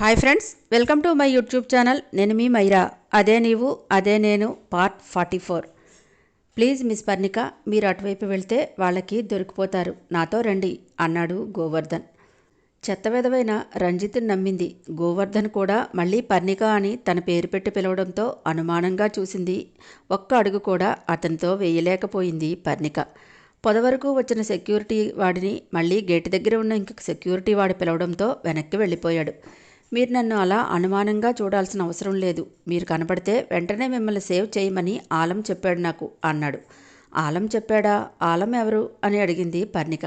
Hi friends welcome to my YouTube channel నేను మీ మైరా. అదే నీవు అదే నేను part forty four please miss Parnika మీరు అటువైపు వెళ్తే వాళ్ళకి దొరికిపోతారు. నాతో రండి అన్నాడు గోవర్ధన్. చెత్తవెదవైన రంజిత్ని నమ్మింది. గోవర్ధన్ కూడా మళ్ళీ పర్ణిక అని తన పేరు పెట్టి పిలవడంతో అనుమానంగా చూసింది. ఒక్క అడుగు కూడా అతనితో వేయలేకపోయింది పర్ణిక. పొదవరకు వచ్చిన సెక్యూరిటీ వాడిని మళ్ళీ గేటు దగ్గర ఉన్న ఇంకొక సెక్యూరిటీ వాడు పిలవడంతో వెనక్కి వెళ్ళిపోయాడు. మీరు నన్ను అలా అనుమానంగా చూడాల్సిన అవసరం లేదు. మీరు కనపడితే వెంటనే మిమ్మల్ని సేవ్ చేయమని ఆలం చెప్పాడు నాకు అన్నాడు. ఆలం చెప్పాడా? ఆలం ఎవరు? అని అడిగింది పర్ణిక.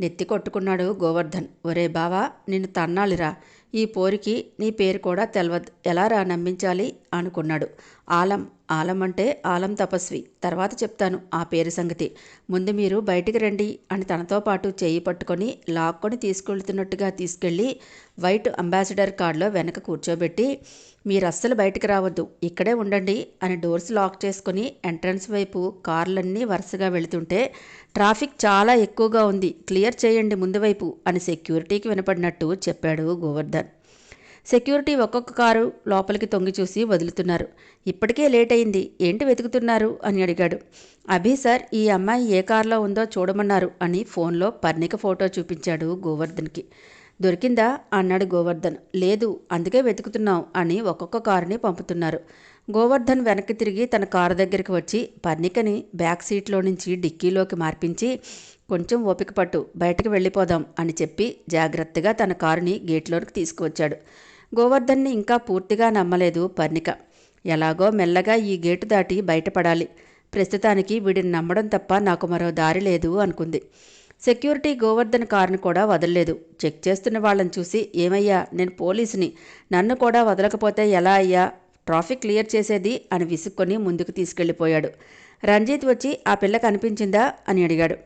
నెత్తి కొట్టుకున్నాడు గోవర్ధన్. ఒరే బావా నిన్ను తన్నాలిరా. ఈ పోరికి నీ పేరు కూడా తెలవద్దు ఎలా రా నమ్మించాలి? అనుకున్నాడు. ఆలం ఆలం అంటే ఆలం తపస్వి. తర్వాత చెప్తాను ఆ పేరు సంగతి. ముందు మీరు బయటికి రండి అని తనతో పాటు చేయి పట్టుకొని లాక్కొని తీసుకెళ్తున్నట్టుగా తీసుకెళ్ళి వైట్ అంబాసిడర్ కార్డులో వెనక కూర్చోబెట్టి మీరు అస్సలు బయటికి రావద్దు. ఇక్కడే ఉండండి అని డోర్స్ లాక్ చేసుకుని ఎంట్రన్స్ వైపు కార్లన్నీ వరుసగా వెళుతుంటే ట్రాఫిక్ చాలా ఎక్కువగా ఉంది. క్లియర్ చేయండి ముందు వైపు అని సెక్యూరిటీకి వినపడినట్టు చెప్పాడు గోవర్ధన్. సెక్యూరిటీ ఒక్కొక్క కారు లోపలికి తొంగి చూసి వదులుతున్నారు. ఇప్పటికే లేట్ అయింది. ఏంటి వెతుకుతున్నారు? అని అడిగాడు. అభి సార్ ఈ అమ్మాయి ఏ కారులో ఉందో చూడమన్నారు అని ఫోన్లో పర్ణిక ఫోటో చూపించాడు గోవర్ధన్కి. దొరికిందా? అన్నాడు గోవర్ధన్. లేదు అందుకే వెతుకుతున్నాం అని ఒక్కొక్క కారుని పంపుతున్నారు. గోవర్ధన్ వెనక్కి తిరిగి తన కారు దగ్గరికి వచ్చి పర్ణికని బ్యాక్ సీట్లో నుంచి డిక్కీలోకి మార్పించి కొంచెం ఓపిక పట్టు బయటకు వెళ్ళిపోదాం అని చెప్పి జాగ్రత్తగా తన కారుని గేట్లోకి తీసుకువచ్చాడు. గోవర్ధన్ని ఇంకా పూర్తిగా నమ్మలేదు పర్ణిక. ఎలాగో మెల్లగా ఈ గేటు దాటి బయటపడాలి. ప్రస్తుతానికి వీడిని నమ్మడం తప్ప నాకు మరో దారి లేదు అనుకుంది. సెక్యూరిటీ గోవర్ధన్ కారుని కూడా వదలలేదు. చెక్ చేస్తున్న వాళ్ళని చూసి ఏమయ్యా నేను పోలీసుని. నన్ను కూడా వదలకపోతే ఎలా అయ్యా? ట్రాఫిక్ క్లియర్ చేసేది అని విసుక్కొని ముందుకు తీసుకెళ్ళిపోయాడు. రంజిత్ వచ్చి ఆ పిల్ల కనిపించిందా? అని అడిగాడు.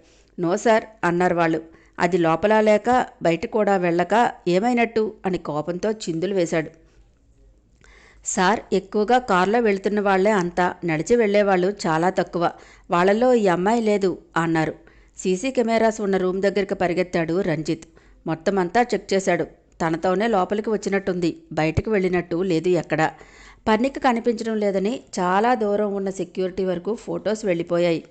నో సార్ అన్నారు వాళ్ళు. అది లోపల లేక బయట కూడా వెళ్ళక ఏమైనట్టు? అని కోపంతో చిందులు వేశాడు. సార్ ఎక్కువగా కారులో వెళుతున్న వాళ్ళే అంతా. నడిచి వెళ్ళేవాళ్ళు చాలా తక్కువ. వాళ్ళలో ఈ అమ్మాయి లేదు అన్నారు. సీసీ కెమెరాస్ ఉన్న రూమ్ దగ్గరికి పరిగెత్తాడు రంజిత్. మొత్తం అంతా చెక్ చేశాడు. తనతోనే లోపలికి వచ్చినట్టుంది. బయటకు వెళ్ళినట్టు లేదు ఎక్కడా. పన్నిక కనిపించడం లేదని చాలా దూరం ఉన్న సెక్యూరిటీ వరకు ఫొటోస్ వెళ్ళిపోయాయి.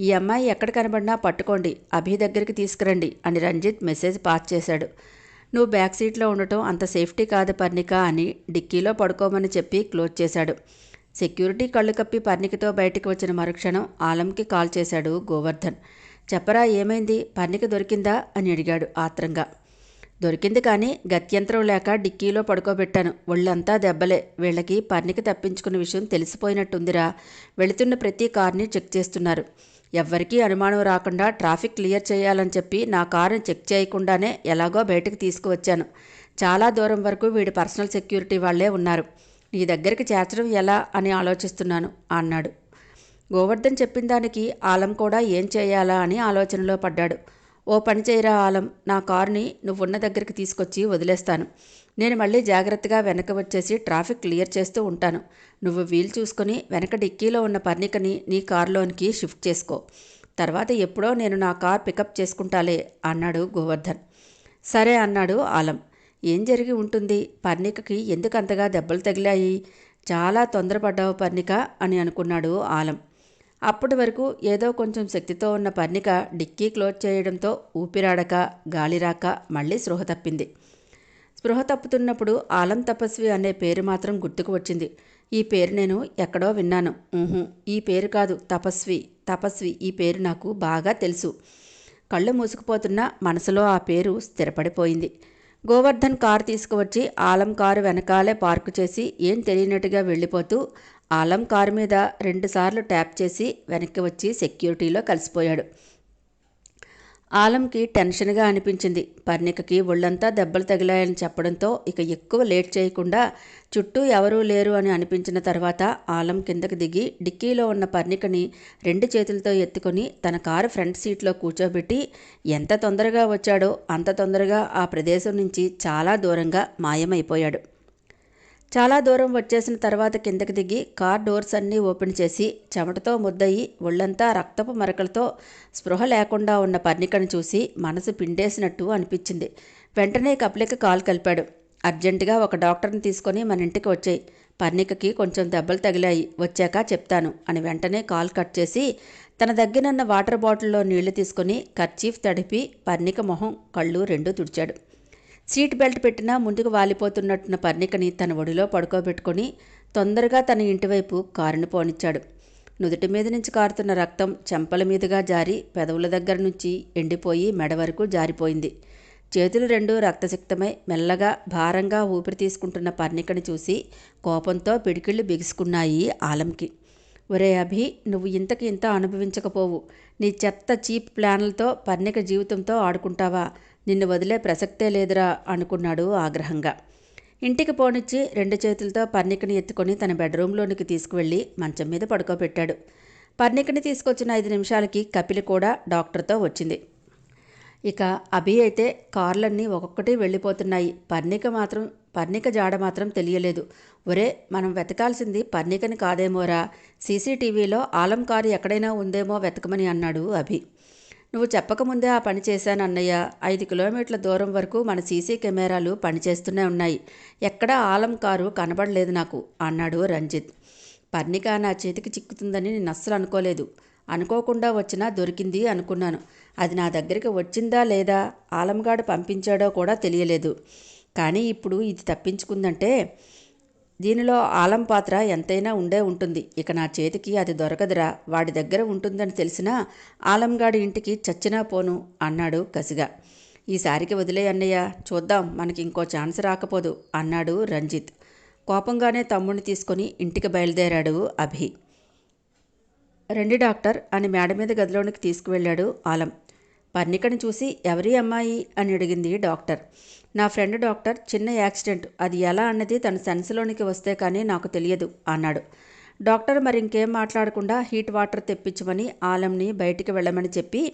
ఈ అమ్మాయి ఎక్కడ కనబడినా పట్టుకోండి అభి దగ్గరికి తీసుకురండి అని రంజిత్ మెసేజ్ పాస్ చేశాడు. నువ్వు బ్యాక్ సీట్లో ఉండటం అంత సేఫ్టీ కాదు పర్ణిక అని డిక్కీలో పడుకోమని చెప్పి క్లోజ్ చేశాడు. సెక్యూరిటీ కళ్ళు కప్పి పర్ణికతో బయటికి వచ్చిన మరుక్షణం ఆలంకి కాల్ చేశాడు గోవర్ధన్. చెప్పరా ఏమైంది? పన్నిక దొరికిందా? అని అడిగాడు ఆత్రంగా. దొరికింది కానీ గత్యంతరం లేక డిక్కీలో పడుకోబెట్టాను. ఒళ్ళంతా దెబ్బలే. వీళ్ళకి పన్నిక తప్పించుకున్న విషయం తెలిసిపోయినట్టుందిరా. వెళుతున్న ప్రతి కార్ని చెక్ చేస్తున్నారు. ఎవ్వరికీ అనుమానం రాకుండా ట్రాఫిక్ క్లియర్ చేయాలని చెప్పి నా కారుని చెక్ చేయకుండానే ఎలాగో బయటకు తీసుకువచ్చాను. చాలా దూరం వరకు వీడి పర్సనల్ సెక్యూరిటీ వాళ్ళే ఉన్నారు. నీ దగ్గరికి చేర్చడం ఎలా? అని ఆలోచిస్తున్నాను అన్నాడు. గోవర్ధన్ చెప్పిన దానికి ఆలం కూడా ఏం చేయాలా అని ఆలోచనలో పడ్డాడు. ఓ పని చేయరా ఆలం నా కారుని నువ్వున్న దగ్గరికి తీసుకొచ్చి వదిలేస్తాను. నేను మళ్ళీ జాగ్రత్తగా వెనక వచ్చేసి ట్రాఫిక్ క్లియర్ చేస్తూ ఉంటాను. నువ్వు వీలు చూసుకొని వెనక డిక్కీలో ఉన్న పర్ణికని నీ కారులోనికి షిఫ్ట్ చేసుకో. తర్వాత ఎప్పుడో నేను నా కార్ పికప్ చేసుకుంటాలే అన్నాడు గోవర్ధన్. సరే అన్నాడు ఆలం. ఏం జరిగి ఉంటుంది? పర్ణికకి ఎందుకంతగా దెబ్బలు తగిలాయి? చాలా తొందరపడ్డావు పర్ణిక అని అనుకున్నాడు ఆలం. అప్పటి వరకు ఏదో కొంచెం శక్తితో ఉన్న పర్ణిక డిక్కీ క్లోజ్ చేయడంతో ఊపిరాడక గాలిరాక మళ్ళీ స్పృహ తప్పింది. స్పృహ తప్పుతున్నప్పుడు ఆలం తపస్వి అనే పేరు మాత్రం గుర్తుకు వచ్చింది. ఈ పేరు నేను ఎక్కడో విన్నాను. ఊహు ఈ పేరు కాదు తపస్వి. తపస్వి ఈ పేరు నాకు బాగా తెలుసు. కళ్ళు మూసుకుపోతున్న మనసులో ఆ పేరు స్థిరపడిపోయింది. గోవర్ధన్ కారు తీసుకువచ్చి ఆలం కారు వెనకాలే పార్కు చేసి ఏం తెలియనట్టుగా వెళ్ళిపోతూ ఆలం కారు మీద రెండుసార్లు ట్యాప్ చేసి వెనక్కి వచ్చి సెక్యూరిటీలో కలిసిపోయాడు. ఆలంకి టెన్షన్గా అనిపించింది. పర్ణికకి ఒళ్ళంతా దెబ్బలు తగిలాయని చెప్పడంతో ఇక ఎక్కువ లేట్ చేయకుండా చుట్టూ ఎవరూ లేరు అని అనిపించిన తర్వాత ఆలం కిందకు దిగి డిక్కీలో ఉన్న పర్ణికని రెండు చేతులతో ఎత్తుకొని తన కారు ఫ్రంట్ సీట్లో కూర్చోబెట్టి ఎంత తొందరగా వచ్చాడో అంత తొందరగా ఆ ప్రదేశం నుంచి చాలా దూరంగా మాయమైపోయాడు. చాలా దూరం వచ్చేసిన తర్వాత కిందకి దిగి కార్ డోర్స్ అన్నీ ఓపెన్ చేసి చెమటతో ముద్దయి ఒళ్ళంతా రక్తపు మరకలతో స్పృహ లేకుండా ఉన్న పర్ణికను చూసి మనసు పిండేసినట్టు అనిపించింది. వెంటనే కప్లికి కాల్ కలిపాడు. అర్జెంటుగా ఒక డాక్టర్ని తీసుకొని మన ఇంటికి వచ్చాయి. పర్ణికకి కొంచెం దెబ్బలు తగిలాయి. వచ్చాక చెప్తాను అని వెంటనే కాల్ కట్ చేసి తన దగ్గరన్న వాటర్ బాటిల్లో నీళ్ళు తీసుకొని కర్చీఫ్ తడిపి పర్ణిక మొహం కళ్ళు రెండూ తుడిచాడు. సీట్ బెల్ట్ పెట్టినా ముందుకు వాలిపోతున్నట్టున్న పర్ణికని తన ఒడిలో పడుకోబెట్టుకొని తొందరగా తన ఇంటివైపు కారును పోనిచ్చాడు. నుదుటి మీద నుంచి కారుతున్న రక్తం చెంపల మీదుగా జారి పెదవుల దగ్గర నుంచి ఎండిపోయి మెడ వరకు జారిపోయింది. చేతులు రెండు రక్తసిక్తమై మెల్లగా భారంగా ఊపిరి తీసుకుంటున్న పర్ణికని చూసి కోపంతో పిడికిళ్ళు బిగుసుకున్నాయి ఆలంకి. ఒరే అభి నువ్వు ఇంతకి ఇంత అనుభవించకపోవు. నీ చెత్త చీప్ ప్లాన్లతో పర్ణిక జీవితంతో ఆడుకుంటావా? నిన్ను వదిలే ప్రసక్తే లేదురా అనుకున్నాడు ఆగ్రహంగా. ఇంటికి పోనిచ్చి రెండు చేతులతో పర్ణికని ఎత్తుకొని తన బెడ్రూమ్లోనికి తీసుకువెళ్ళి మంచం మీద పడుకోబెట్టాడు. పర్ణికని తీసుకొచ్చిన ఐదు నిమిషాలకి కపిలి కూడా డాక్టర్తో వచ్చింది. ఇక అభి అయితే కార్లన్నీ ఒక్కొక్కటి వెళ్ళిపోతున్నాయి. పర్ణిక మాత్రం పర్ణిక జాడ మాత్రం తెలియలేదు. ఒరే మనం వెతకాల్సింది పర్ణికని కాదేమోరా? సీసీటీవీలో ఆలం కారు ఎక్కడైనా ఉందేమో వెతకమని అన్నాడు అభి. నువ్వు చెప్పకముందే ఆ పని చేశాను అన్నయ్య. ఐదు కిలోమీటర్ల దూరం వరకు మన సీసీ కెమెరాలు పనిచేస్తూనే ఉన్నాయి. ఎక్కడా ఆలం కారు కనబడలేదు నాకు అన్నాడు రంజిత్. పర్ణిక నా చేతికి చిక్కుతుందని నేను అస్సలు అనుకోలేదు. అనుకోకుండా వచ్చినా దొరికింది అనుకున్నాను. అది నా దగ్గరికి వచ్చిందా లేదా ఆలంగాడు పంపించాడో కూడా తెలియలేదు. కానీ ఇప్పుడు ఇది తప్పించుకుందంటే దీనిలో ఆలం పాత్ర ఎంతైనా ఉండే ఉంటుంది. ఇక నా చేతికి అది దొరకదురా. వాడి దగ్గర ఉంటుందని తెలిసినా ఆలంగాడి ఇంటికి చచ్చినా పోను అన్నాడు కసిగా. ఈసారికి వదిలే అన్నయ్య. చూద్దాం మనకి ఇంకో ఛాన్స్ రాకపోదు అన్నాడు రంజిత్. కోపంగానే తమ్ముడిని తీసుకొని ఇంటికి బయలుదేరాడు అభి. రండి డాక్టర్ అని మేడ మీద గదిలోనికి తీసుకువెళ్ళాడు ఆలం. పర్ణికని చూసి ఎవరి అమ్మాయి? అని అడిగింది డాక్టర్. నా ఫ్రెండ్ డాక్టర్. చిన్న యాక్సిడెంట్. అది ఎలా అన్నది తన సెన్స్లోనికి వస్తే కానీ నాకు తెలియదు అన్నాడు. డాక్టర్ మరి ఇంకేం మాట్లాడకుండా హీట్ వాటర్ తెప్పించమని ఆలంని బయటికి వెళ్ళమని చెప్పి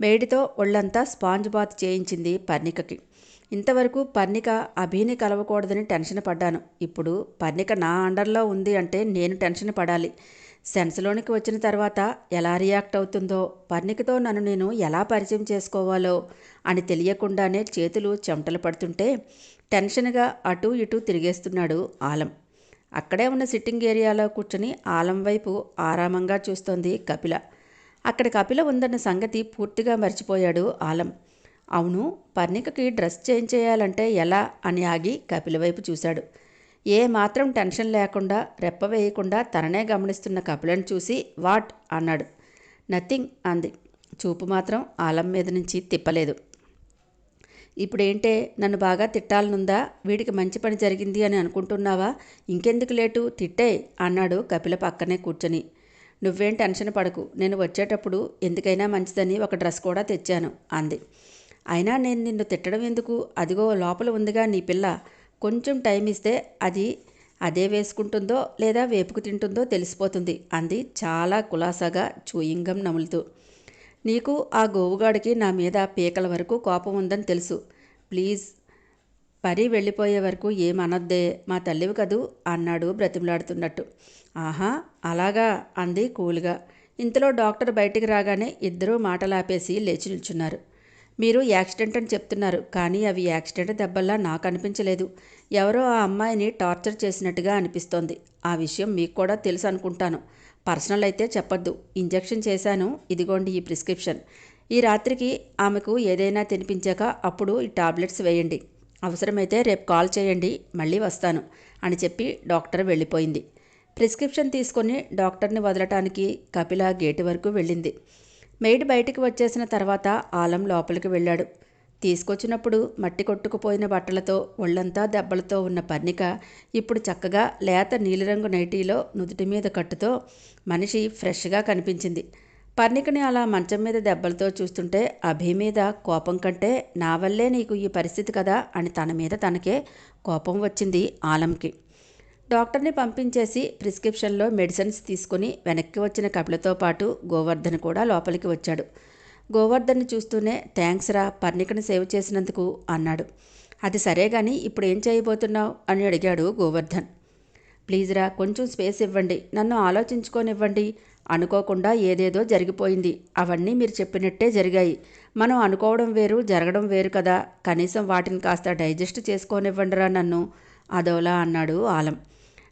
వేడితో ఒళ్ళంతా స్పాంజ్ బాత్ చేయించింది పర్ణికకి. ఇంతవరకు పర్ణిక అభిని కలవకూడదని టెన్షన్ పడ్డాను. ఇప్పుడు పర్ణిక నా అండర్లో ఉంది అంటే నేను టెన్షన్ పడాలి. సెన్స్లోనికి వచ్చిన తర్వాత ఎలా రియాక్ట్ అవుతుందో పర్ణికతో నన్ను నేను ఎలా పరిచయం చేసుకోవాలో అని తెలియకుండానే చేతులు చెమటలు పడుతుంటే టెన్షన్గా అటు ఇటు తిరిగేస్తున్నాడు ఆలం. అక్కడే ఉన్న సిట్టింగ్ ఏరియాలో కూర్చుని ఆలం వైపు ఆరామంగా చూస్తోంది కపిల. అక్కడ కపిల ఉందన్న సంగతి పూర్తిగా మర్చిపోయాడు ఆలం. అవును పర్ణికకి డ్రెస్ చేంజ్ చేయాలంటే ఎలా అని ఆగి కపిల వైపు చూశాడు. ఏ మాత్రం టెన్షన్ లేకుండా రెప్ప వేయకుండా తననే గమనిస్తున్న కపిలను చూసి వాట్ అన్నాడు. నథింగ్ అంది. చూపు మాత్రం ఆలం మీద నుంచి తిప్పలేదు. ఇప్పుడేంటే నన్ను బాగా తిట్టాలనుందా? వీడికి మంచి పని జరిగింది అని అనుకుంటున్నావా? ఇంకెందుకు లేటు? తిట్టే అన్నాడు కపిల పక్కనే కూర్చొని. నువ్వేం టెన్షన్ పడకు. నేను వచ్చేటప్పుడు ఎందుకైనా మంచిదని ఒక డ్రెస్ కూడా తెచ్చాను అంది. అయినా నేను నిన్ను తిట్టడం ఎందుకు? అదిగో లోపల ఉందిగా నీ పిల్ల. కొంచెం టైం ఇస్తే అది అదే వేసుకుంటుందో లేదా వేపుకు తింటుందో తెలిసిపోతుంది అంది చాలా కులాసాగా చూయింగం నములుతూ. నీకు ఆ గోవుగాడికి నా మీద పీకల వరకు కోపం ఉందని తెలుసు. ప్లీజ్ పరి వెళ్ళిపోయే వరకు ఏమనొద్దే మా తల్లివి కదూ అన్నాడు బ్రతిమలాడుతున్నట్టు. ఆహా అలాగా అంది కూల్గా. ఇంతలో డాక్టర్ బయటికి రాగానే ఇద్దరూ మాటలాపేసి లేచి నిల్చున్నారు. మీరు యాక్సిడెంట్ అని చెప్తున్నారు కానీ అవి యాక్సిడెంట్ దెబ్బల్లా నాకు అనిపించలేదు. ఎవరో ఆ అమ్మాయిని టార్చర్ చేసినట్టుగా అనిపిస్తోంది. ఆ విషయం మీకు కూడా తెలుసు అనుకుంటాను. పర్సనల్ అయితే చెప్పొద్దు. ఇంజెక్షన్ చేశాను. ఇదిగోండి ఈ ప్రిస్క్రిప్షన్. ఈ రాత్రికి ఆమెకు ఏదైనా తినిపించాక అప్పుడు ఈ టాబ్లెట్స్ వేయండి. అవసరమైతే రేపు కాల్ చేయండి. మళ్ళీ వస్తాను అని చెప్పి డాక్టర్ వెళ్ళిపోయింది. ప్రిస్క్రిప్షన్ తీసుకొని డాక్టర్ని వదలటానికి కపిల గేటు వరకు వెళ్ళింది. మెయిడ్ బయటికి వచ్చేసిన తర్వాత ఆలం లోపలికి వెళ్ళాడు. తీసుకొచ్చినప్పుడు మట్టి కొట్టుకుపోయిన బట్టలతో ఒళ్ళంతా దెబ్బలతో ఉన్న పర్ణిక ఇప్పుడు చక్కగా లేత నీలిరంగు నైటీలో నుదుటి మీద కట్టుతో మనిషి ఫ్రెష్గా కనిపించింది. పర్ణికని అలా మంచం మీద దెబ్బలతో చూస్తుంటే అభి మీద కోపం కంటే నా వల్లే నీకు ఈ పరిస్థితి కదా అని తన మీద తనకే కోపం వచ్చింది ఆలంకి. డాక్టర్ని పంపించేసి ప్రిస్క్రిప్షన్లో మెడిసిన్స్ తీసుకుని వెనక్కి వచ్చిన కపిలతో పాటు గోవర్ధన్ కూడా లోపలికి వచ్చాడు. గోవర్ధన్ని చూస్తూనే థ్యాంక్స్ రా పర్ణికను సేవ్ చేసినందుకు అన్నాడు. అది సరే గాని ఇప్పుడు ఏం చేయబోతున్నావు? అని అడిగాడు గోవర్ధన్. ప్లీజ్ రా కొంచెం స్పేస్ ఇవ్వండి నన్ను ఆలోచించుకోనివ్వండి. అనుకోకుండా ఏదేదో జరిగిపోయింది. అవన్నీ మీరు చెప్పినట్టే జరిగాయి. మనం అనుకోవడం వేరు జరగడం వేరు కదా. కనీసం వాటిని కాస్త డైజెస్ట్ చేసుకోనివ్వండిరా నన్ను. అదోలా అన్నాడు ఆలం.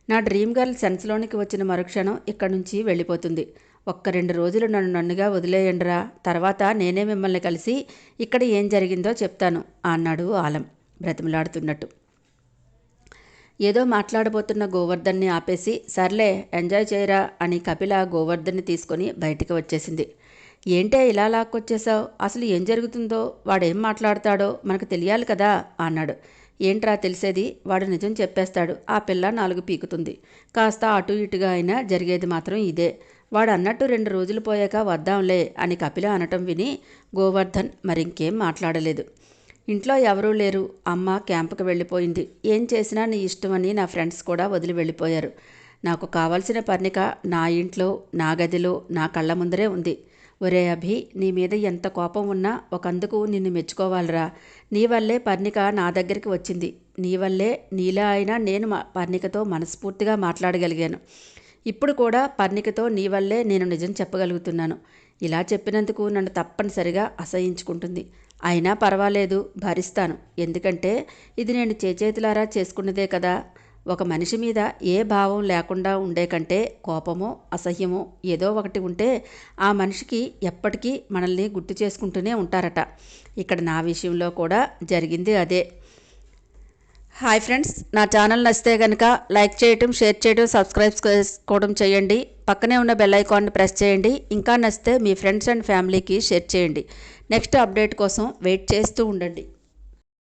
నా డ్రీమ్ గర్ల్ సెన్స్లోనికి వచ్చిన మరుక్షణం ఇక్కడి నుంచి వెళ్ళిపోతుంది. ఒక్క రెండు రోజులు నన్ను నన్నుగా వదిలేయండిరా. తర్వాత నేనే మిమ్మల్ని కలిసి ఇక్కడ ఏం జరిగిందో చెప్తాను అన్నాడు ఆలం బ్రతిమలాడుతున్నట్టు. ఏదో మాట్లాడబోతున్న గోవర్ధన్ని ఆపేసి సర్లే ఎంజాయ్ చేయరా అని కపిల గోవర్ధన్ని తీసుకొని బయటికి వచ్చేసింది. ఏంటే ఇలా లాక్కొచ్చేసావు? అసలు ఏం జరుగుతుందో? వాడేం మాట్లాడతాడో మనకు తెలియాలి కదా అన్నాడు. ఏంట్రా తెలిసేది? వాడు నిజం చెప్పేస్తాడు. ఆ పిల్ల నాలుగు పీకుతుంది. కాస్త అటు ఇటుగా అయినా జరిగేది మాత్రం ఇదే. వాడు అన్నట్టు రెండు రోజులు పోయాక వద్దాంలే అని కపిల అనటం విని గోవర్ధన్ మరింకేం మాట్లాడలేదు. ఇంట్లో ఎవరూ లేరు. అమ్మ క్యాంపుకి వెళ్ళిపోయింది. ఏం చేసినా నీ ఇష్టమని నా ఫ్రెండ్స్ కూడా వదిలి వెళ్ళిపోయారు. నాకు కావాల్సిన పర్ణిక నా ఇంట్లో నా గదిలో నా కళ్ళ ముందరే ఉంది. ఒరే అభి నీ మీద ఎంత కోపం ఉన్నా ఒకందుకు నిన్ను మెచ్చుకోవాలిరా. నీ వల్లే పర్ణిక నా దగ్గరికి వచ్చింది. నీ వల్లే నీలా అయినా నేను మా పర్ణికతో మనస్ఫూర్తిగా మాట్లాడగలిగాను. ఇప్పుడు కూడా పర్ణికతో నీ వల్లే నేను నిజం చెప్పగలుగుతున్నాను. ఇలా చెప్పినందుకు నన్ను తప్పనిసరిగా అసహించుకుంటుంది. అయినా పర్వాలేదు భరిస్తాను. ఎందుకంటే ఇది నేను చేచేతులారా చేసుకున్నదే కదా. ఒక మనిషి మీద ఏ భావం లేకుండా ఉండే కంటే కోపమో అసహ్యమో ఏదో ఒకటి ఉంటే ఆ మనిషికి ఎప్పటికీ మనల్ని గుర్తు చేసుకుంటూనే ఉంటారట. ఇక్కడ నా విషయంలో కూడా జరిగింది అదే. హాయ్ ఫ్రెండ్స్ నా ఛానల్ నచ్చితే కనుక లైక్ చేయటం షేర్ చేయడం సబ్స్క్రైబ్ చేసుకోవడం చేయండి. పక్కనే ఉన్న బెల్ ఐకాన్ని ప్రెస్ చేయండి. ఇంకా నచ్చితే మీ ఫ్రెండ్స్ అండ్ ఫ్యామిలీకి షేర్ చేయండి. నెక్స్ట్ అప్డేట్ కోసం వెయిట్ చేస్తూ ఉండండి.